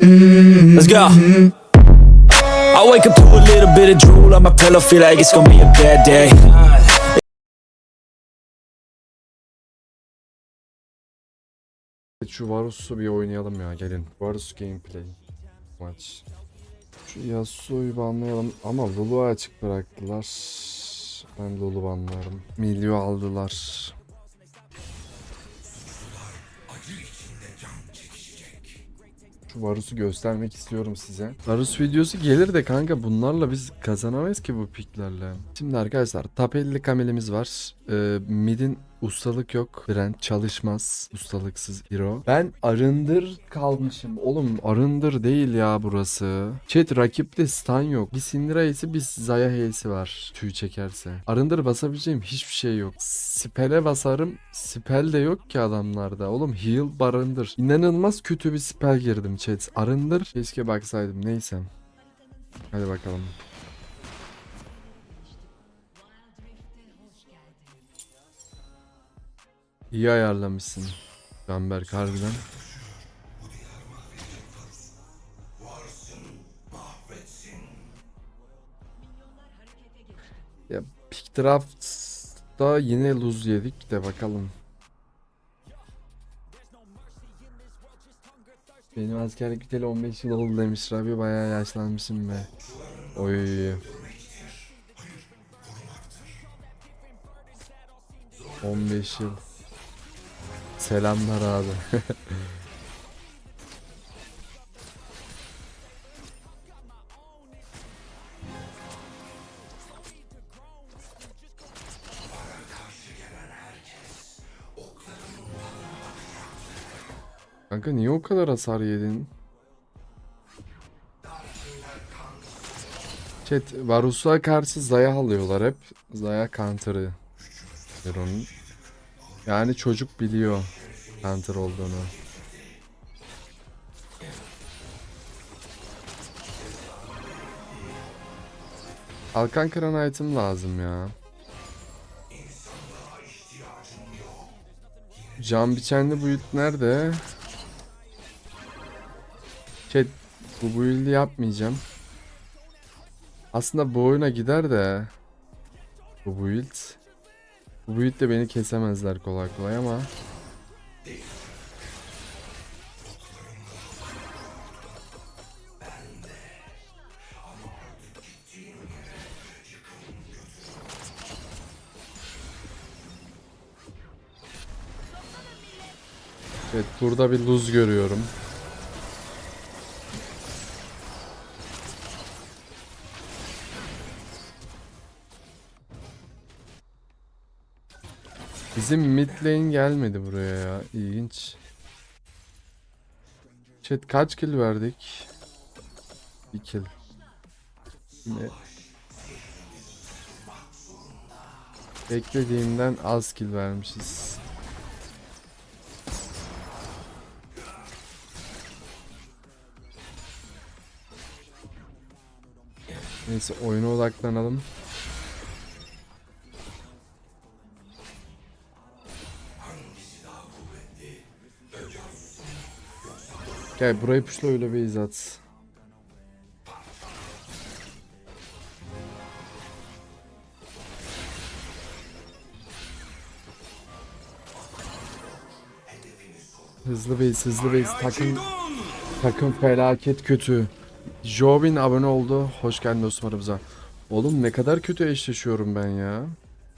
Let's go. I wake up to a little bit of drool on my pillow, feel like it's gonna be a bad day. Şu Varus'u bir oynayalım ya gelin. Varus gameplay maç. Şu Yasuo'yu banlayalım ama Lulu açık bıraktılar. Ben Lulu banlarım. Milyo aldılar. Varus'u göstermek istiyorum size. Varus videosu gelir de kanka bunlarla biz kazanamayız ki bu piklerle. Şimdi arkadaşlar top 50 kamelimiz var. Ee, mid'in ustalık yok. Brand çalışmaz. Ustalıksız hero. Ben arındır kalmışım. Oğlum arındır değil ya burası. Chat rakipte stun yok. Bir Syndra H'si bir Zaya H'si var. Tüy çekerse. Arındır basabileceğim hiçbir şey yok. Spell'e basarım. Spell de yok ki adamlarda. Oğlum heal barındır. İnanılmaz kötü bir spell girdim chat. Arındır. Keşke baksaydım. Neyse. Hadi bakalım. İyi ayarlamışsın. Canberk harbiden. Ya pick draft'ta yine lose yedik de bakalım. Benim askerlik biteli 15 yıl oldu demiş Rabi bayağı yaşlanmışım be. Oy. 15 yıl. Selamlar abi. Kanka niye o kadar hasar yedin? Chat Varus'a karşı Zaya alıyorlar hep. Zaya counter'ı. Yani çocuk biliyor counter olduğunu. Kalkan kıran item lazım ya. Can biçenli build nerede? Chat bu build'i yapmayacağım. Aslında bu oyuna gider de bu build bu build de beni kesemezler kolay kolay ama Evet burada bir lose görüyorum. Bizim mid lane gelmedi buraya ya. İlginç. Chat kaç kill verdik? Bir kill. Ne? Beklediğimden az kill vermişiz. Neyse oyuna odaklanalım. Gel burayı puşla öyle bir izat. Hızlı base, hızlı base. Takım takım felaket kötü. Jobin abone oldu. Hoş geldin dostum aramıza. Oğlum ne kadar kötü eşleşiyorum ben ya.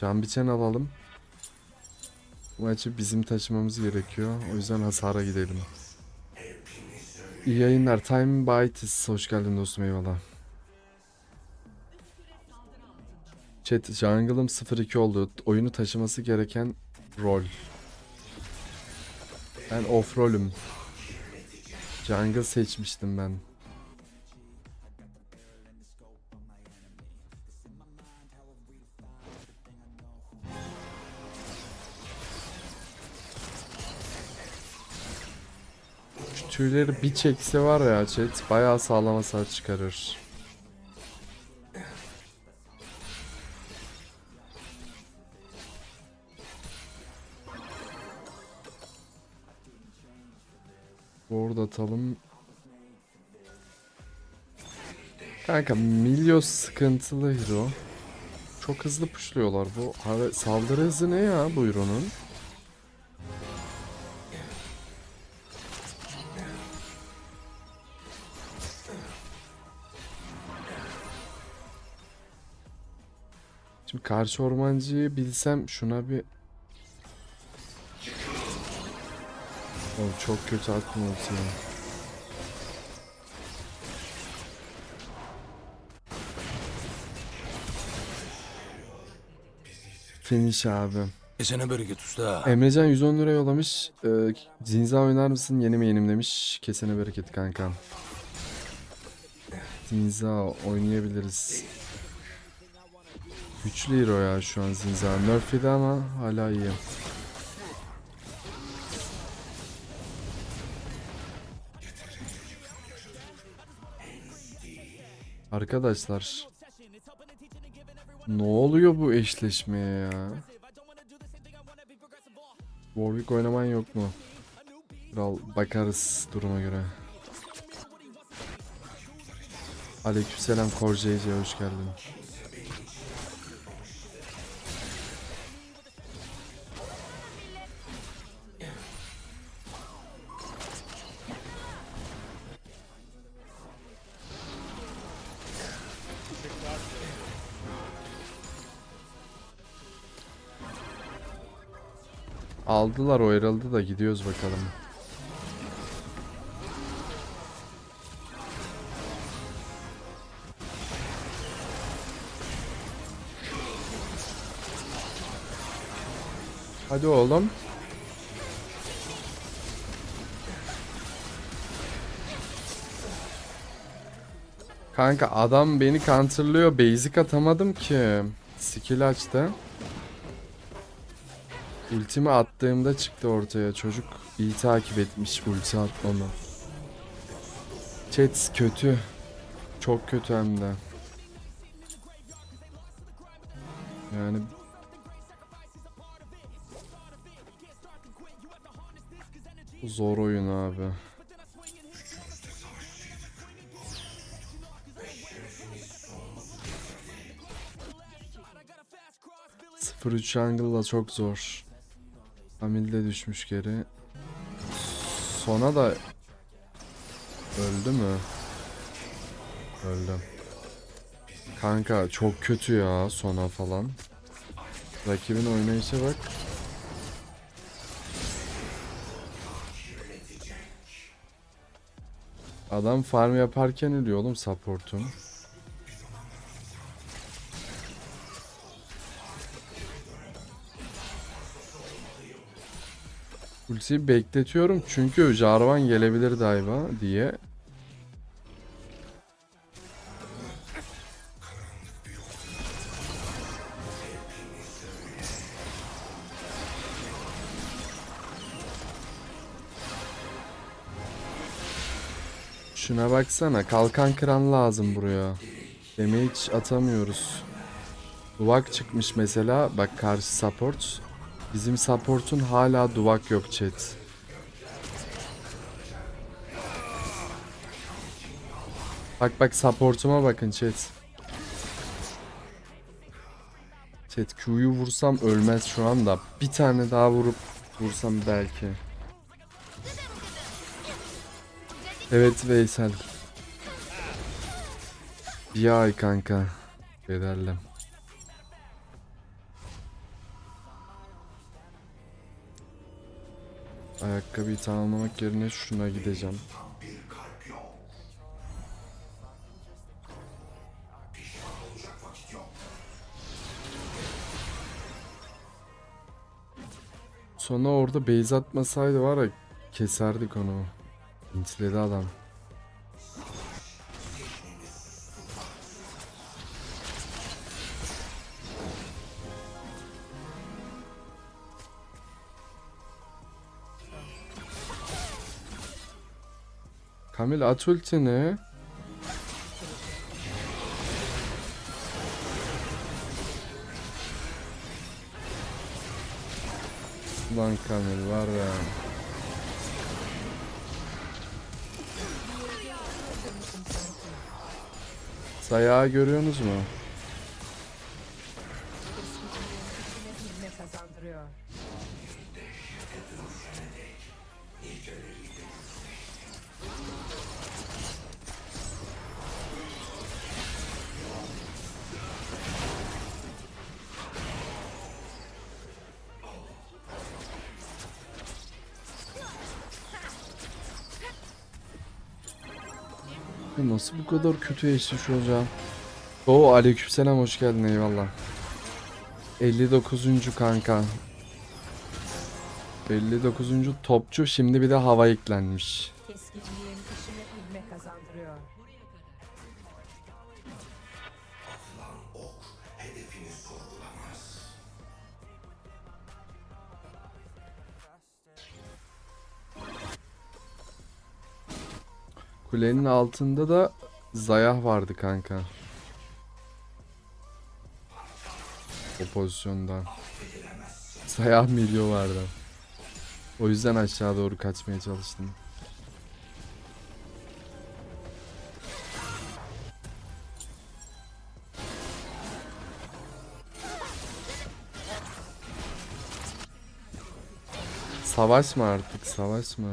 Can biçen alalım. Maçı bizim taşımamız gerekiyor. O yüzden hasara gidelim. İyi yayınlar. Time Bites. Hoş geldin dostum eyvallah. Chat jungle'ım 0-2 oldu. Oyunu taşıması gereken rol. Ben off rolüm. Jungle seçmiştim ben. Tüyleri bir çekse var ya chat bayağı sağlam hasar çıkarır. Ward atalım. Kanka Milios sıkıntılı hero. Çok hızlı puşluyorlar bu. Saldırı hızı ne ya bu hero'nun? Şimdi karşı ormancıyı bilsem şuna bir... Oğlum çok kötü aklım olsun ya. Finish abi. Kesene bereket usta. Emrecan 110 lira yollamış. Ee, Zinza oynar mısın? Yeni mi yenim demiş. Kesene bereket kankam. Zinza oynayabiliriz. Güçlü hero ya şu an Zinza. Nerf ama hala iyi. Arkadaşlar. Ne oluyor bu eşleşmeye ya? Warwick oynaman yok mu? Kral bakarız duruma göre. Aleykümselam Korjeyce hoş geldin. Aldılar o Herald'ı da gidiyoruz bakalım. Hadi oğlum. Kanka adam beni counterlıyor. Basic atamadım ki. Skill açtı. Ultimi attığımda çıktı ortaya. Çocuk iyi takip etmiş ulti atmamı. Chat kötü. Çok kötü hem de. Yani Zor oyun abi. Sıfır üç jungle'la çok zor. Amil de düşmüş geri. Sona da öldü mü? Öldü. Kanka çok kötü ya sona falan. Rakibin oynayışa bak. Adam farm yaparken ölüyor oğlum support'um. Ultiyi bekletiyorum çünkü Jarvan gelebilir dive'a diye. Şuna baksana kalkan kıran lazım buraya. Damage atamıyoruz. Duvak çıkmış mesela bak karşı support. Bizim support'un hala duvak yok chat. Bak bak support'uma bakın chat. Chat Q'yu vursam ölmez şu anda. Bir tane daha vurup vursam belki. Evet Veysel. Bir ay kanka. Bederlem. Ayakkabıyı tamamlamak yerine şuna gideceğim. Sonra orada base atmasaydı var ya keserdik onu. İntiledi adam. Kamil at ultini. Lan Kamil var ya. Dayağı görüyorsunuz mu? Nasıl bu kadar kötü eşleş hocam? Oo aleykümselam hoş geldin eyvallah. 59. kanka. 59. topçu şimdi bir de hava eklenmiş. Keskinliğin Kulenin altında da Zayah vardı kanka. O pozisyonda. Zayah milyo vardı. O yüzden aşağı doğru kaçmaya çalıştım. Savaşma artık, savaşma.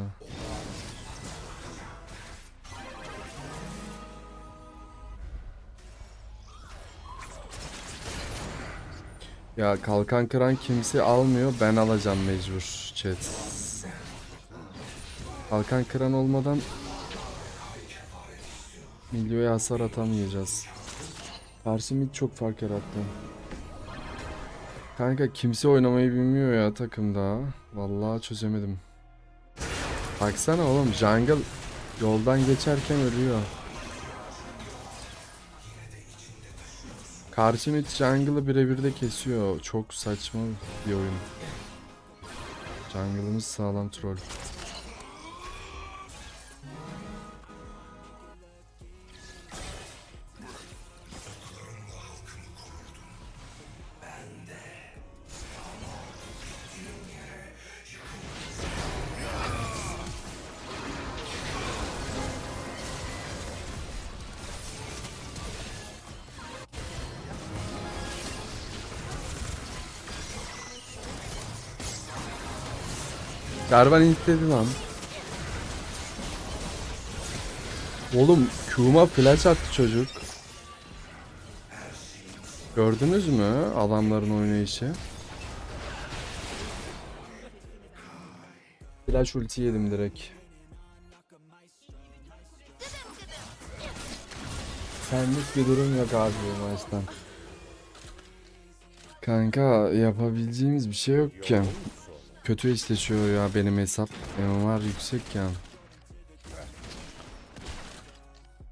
Ya kalkan kıran kimse almıyor. Ben alacağım mecbur chat. Kalkan kıran olmadan Milyoya hasar atamayacağız. Karşı mid çok fark yarattı. Kanka kimse oynamayı bilmiyor ya takımda. Vallahi çözemedim. Baksana oğlum jungle yoldan geçerken ölüyor. Karşı mid jungle'ı birebir de kesiyor. Çok saçma bir oyun. Jungle'ımız sağlam troll. Jarvan intledi lan. Oğlum Q'ma flash attı çocuk. Gördünüz mü adamların oynayışı? Flash ulti yedim direkt. Senlik bir durum yok abi bu maçtan. Kanka yapabileceğimiz bir şey yok ki. Kötü eşleşiyor ya benim hesap. MMR yüksek ya.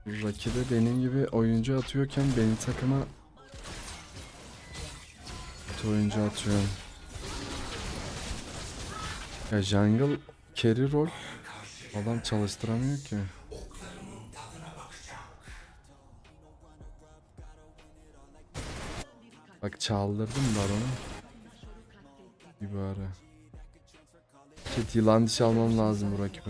Rakibe benim gibi oyuncu atıyorken benim takıma kötü oyuncu atıyor. Ya jungle carry rol adam çalıştıramıyor ki. Bak çaldırdım baronu. Bir bari. Kit yılan dişi almam lazım bu rakibe.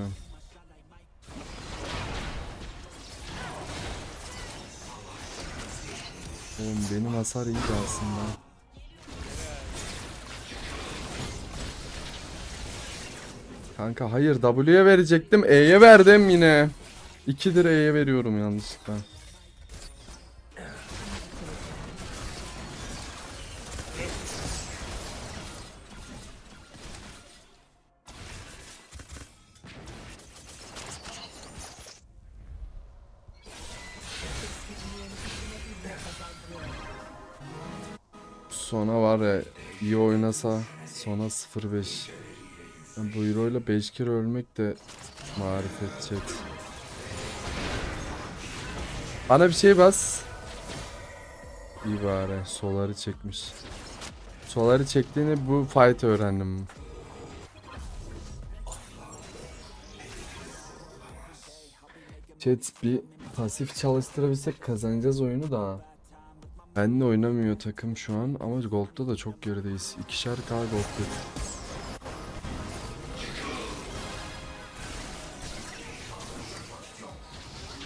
Oğlum benim hasar iyi aslında. Kanka hayır W'ye verecektim E'ye verdim yine. 2'dir E'ye veriyorum yanlışlıkla. Sona var ya iyi oynasa sona 0-5. Yani bu hero ile 5 kere ölmek de marifet chat. Bana bir şey bas. İyi. Soları çekmiş. Soları çektiğini bu fight öğrendim. Chat bir pasif çalıştırabilsek kazanacağız oyunu da. Benle oynamıyor takım şu an ama Gold'da da çok gerideyiz. İkişer K Gold bir.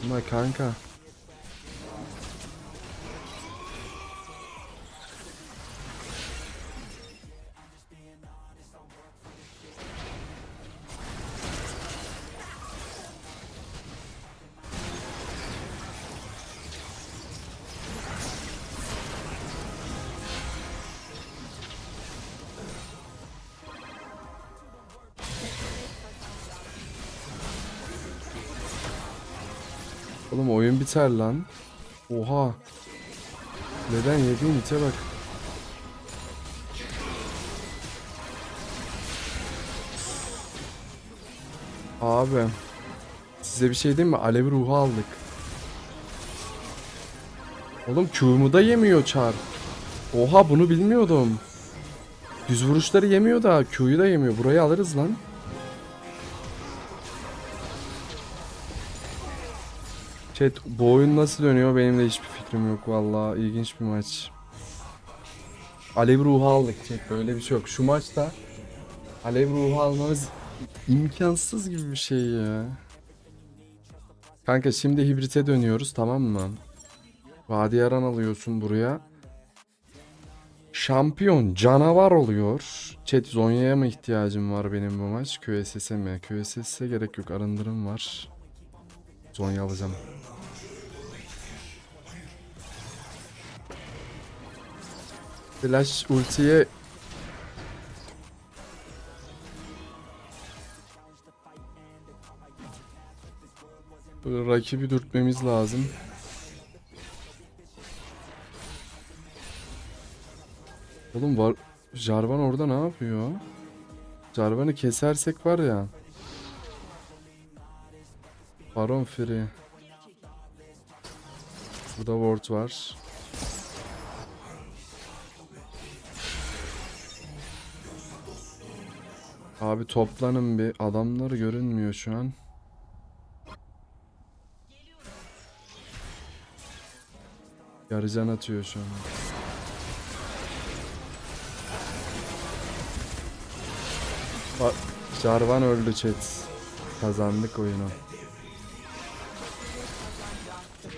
Ama kanka. Biter lan. Oha. Neden yediğin ite bak. Abi. Size bir şey diyeyim mi? Alev ruhu aldık. Oğlum Q'mu da yemiyor çar. Oha bunu bilmiyordum. Düz vuruşları yemiyor da Q'yu da yemiyor. Burayı alırız lan. Chat bu oyun nasıl dönüyor benim de hiçbir fikrim yok vallahi ilginç bir maç. Alev ruhu aldık chat böyle bir şey yok. Şu maçta Alev ruhu almamız imkansız gibi bir şey ya. Kanka şimdi hibrite dönüyoruz tamam mı? Vadi yaran alıyorsun buraya. Şampiyon canavar oluyor. Chat Zonya'ya mı ihtiyacım var benim bu maç? QSS'e mi? QSS'e gerek yok. Arındırım var. Zonya alacağım. Flash ultiye rakibi dürtmemiz lazım. Oğlum var Jarvan orada ne yapıyor? Jarvan'ı kesersek var ya. Baron Free. Burada ward var. Abi toplanın bir. Adamlar görünmüyor şu an. Yarıcan atıyor şu an. Bak, Jarvan öldü chat. Kazandık oyunu.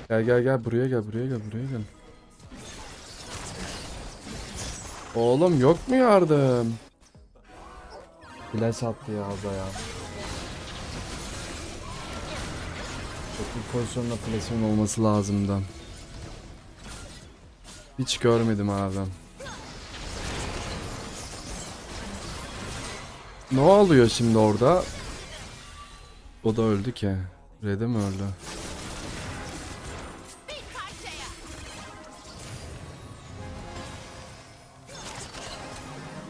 Gel gel gel buraya gel buraya gel buraya gel. Oğlum yok mu yardım? Flash attı ya Azza ya. Çok bir pozisyonda flash'ın olması lazımdı. Hiç görmedim abi. Ne oluyor şimdi orada? O da öldü ki. Red'e mi öldü?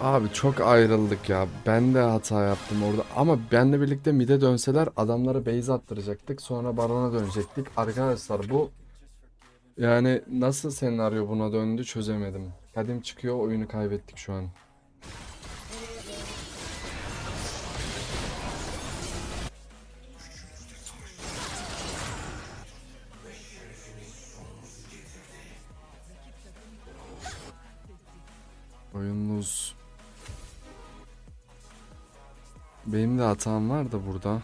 Abi çok ayrıldık ya. Ben de hata yaptım orada. Ama benle birlikte mid'e dönseler adamlara base attıracaktık. Sonra barona dönecektik. Arkadaşlar bu yani nasıl senaryo buna döndü çözemedim. Kadim çıkıyor oyunu kaybettik şu an. Oyunumuz Benim de hatam var da burada.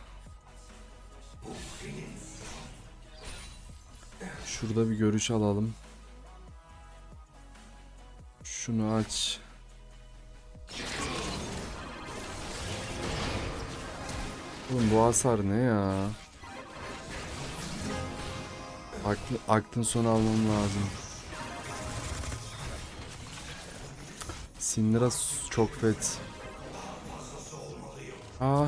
Şurada bir görüş alalım. Şunu aç. Oğlum bu hasar ne ya? Aklı, aklın sonu almam lazım. Syndra çok fet. Aa,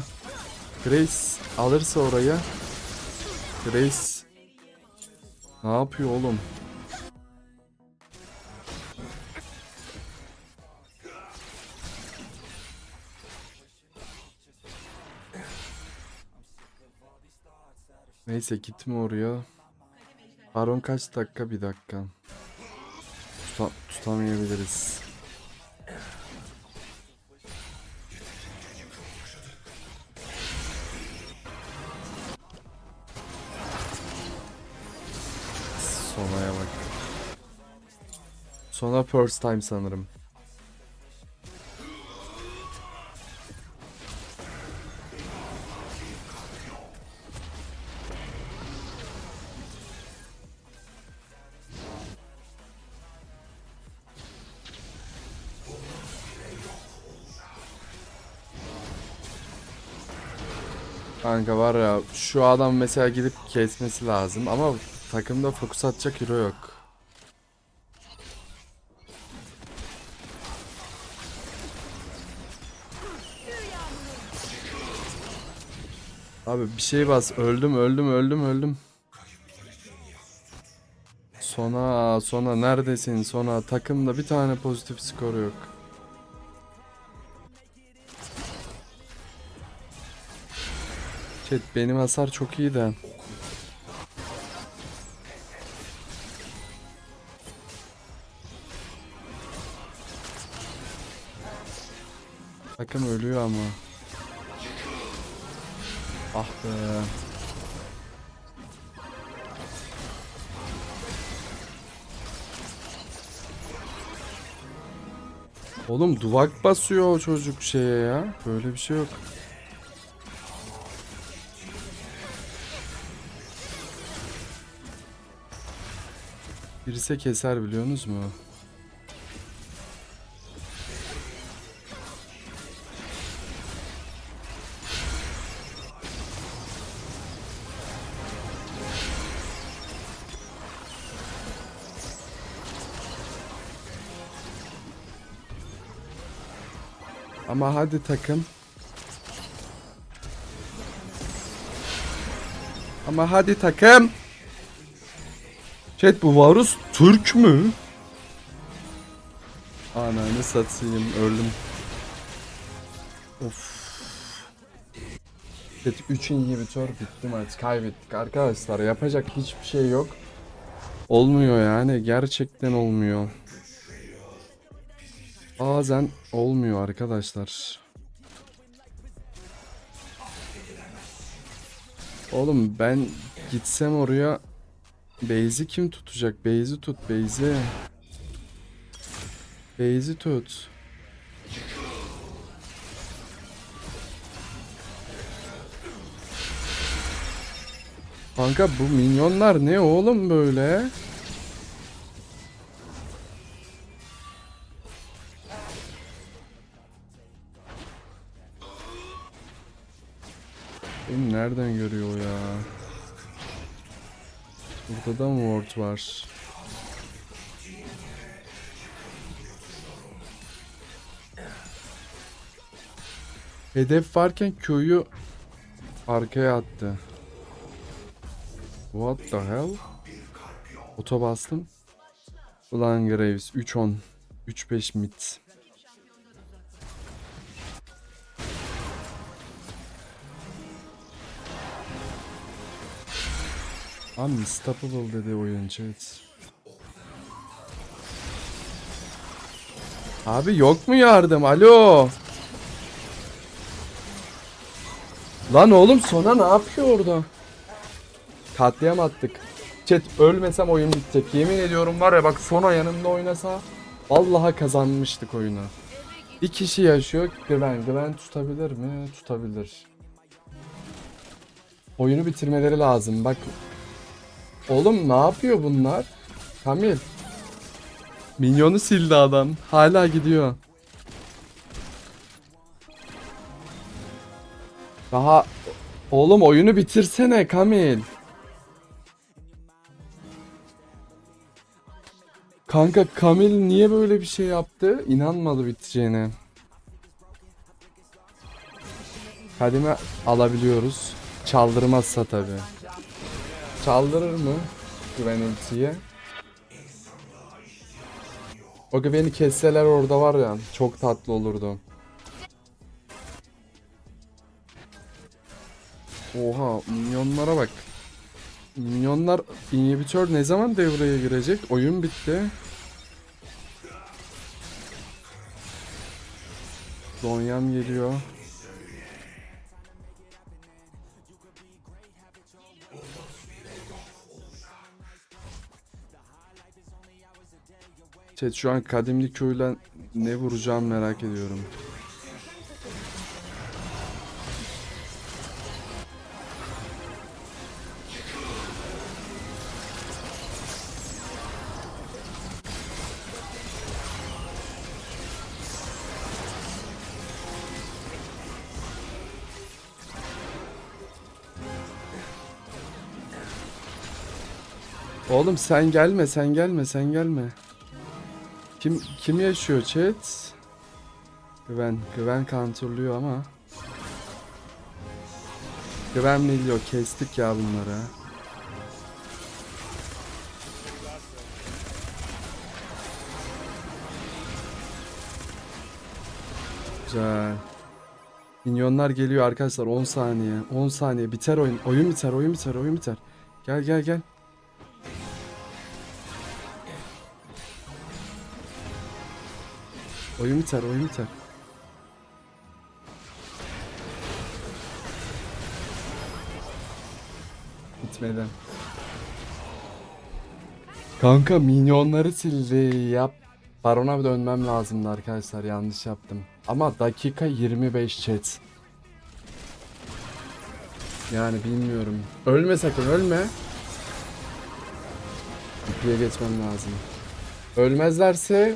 Grace alırsa oraya. Grace ne yapıyor oğlum? Neyse gitme oraya. Baron kaç dakika? Bir dakika. Tuta tutamayabiliriz. First time sanırım. Kanka var ya şu adam mesela gidip kesmesi lazım ama takımda fokus atacak hero yok. Abi bir şey bas öldüm öldüm öldüm öldüm. Sona, Sona neredesin? Sona takımda bir tane pozitif skor yok. Chat benim hasar çok iyi de. Takım ölüyor ama. Ah be. Oğlum duvak basıyor o çocuk şeye ya. Böyle bir şey yok. Birisi keser biliyorsunuz mu? Ama hadi takım. Ama hadi takım. Chat bu Varus Türk mü? Ananı satayım öldüm. Of. Chat 3 inhibitör bitti maç kaybettik arkadaşlar yapacak hiçbir şey yok. Olmuyor yani gerçekten olmuyor. Bazen olmuyor arkadaşlar. Oğlum ben gitsem oraya Beyzi kim tutacak? Beyzi tut, Beyzi. Beyzi tut. Kanka bu minyonlar ne oğlum böyle? Nereden görüyor ya? Burada da mı ward var? Hedef varken Q'yu arkaya attı. What the hell? Oto bastım. Ulan Graves 3-10. 3-5 mid. Unstoppable dedi oyun chat. Abi yok mu yardım? Alo. Lan oğlum Sona ne yapıyor orada? Katliam attık. Chat ölmesem oyun bitecek. Yemin ediyorum var ya bak Sona yanımda oynasa vallahi kazanmıştık oyunu. Bir kişi yaşıyor. Güven. Güven tutabilir mi? Tutabilir. Oyunu bitirmeleri lazım. Bak Oğlum ne yapıyor bunlar? Kamil. Minyonu sildi adam. Hala gidiyor. Daha oğlum oyunu bitirsene Kamil. Kanka Kamil niye böyle bir şey yaptı? İnanmadı biteceğine. Kadime alabiliyoruz. Çaldırmazsa tabi. Çaldırır mı güveniltiyi? O güveni kesseler orada var ya çok tatlı olurdu. Oha minyonlara bak. Minyonlar inhibitör ne zaman devreye girecek? Oyun bitti. Donyam geliyor. Chat şu an kadimli köyle ne vuracağım merak ediyorum. Oğlum sen gelme, sen gelme, sen gelme. Kim kim yaşıyor chat? Güven, güven kantırlıyor ama. Güven milyo kestik ya bunları. Güzel. Minyonlar geliyor arkadaşlar 10 saniye. 10 saniye biter oyun. Oyun biter, oyun biter, oyun biter. Gel gel gel. Oyun biter, oyun biter. Bitmedi. Kanka minyonları sildi. Yap. Barona dönmem lazımdı arkadaşlar. Yanlış yaptım. Ama dakika 25 chat. Yani bilmiyorum. Ölme sakın ölme. İkiye geçmem lazım. Ölmezlerse...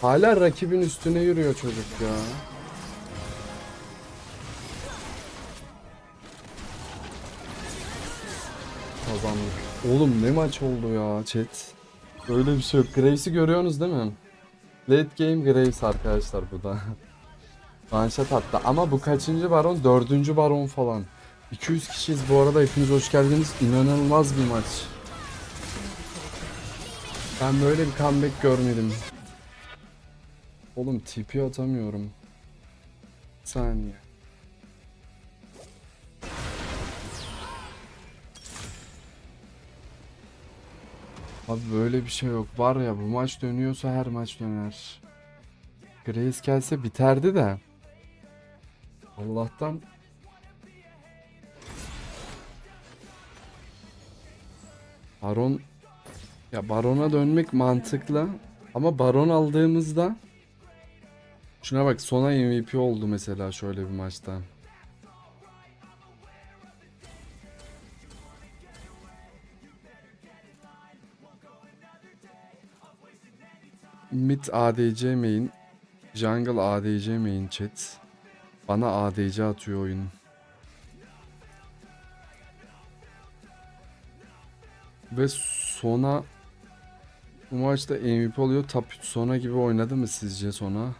Hala rakibin üstüne yürüyor çocuk ya. Kazandık. Oğlum ne maç oldu ya chat. Öyle bir şey yok. Graves'i görüyorsunuz değil mi? Late game Graves arkadaşlar bu da. Manşet attı. Ama bu kaçıncı baron? Dördüncü baron falan. 200 kişiyiz bu arada. Hepiniz hoş geldiniz. İnanılmaz bir maç. Ben böyle bir comeback görmedim. Oğlum TP atamıyorum. Bir saniye. Abi böyle bir şey yok. Var ya bu maç dönüyorsa her maç döner. Grace gelse biterdi de. Allah'tan Baron ya Baron'a dönmek mantıklı ama Baron aldığımızda şuna bak sona MVP oldu mesela şöyle bir maçta. Mid ADC main, jungle ADC main chat. Bana ADC atıyor oyun. Ve sona bu maçta MVP oluyor. Top 3 sona gibi oynadı mı sizce sona?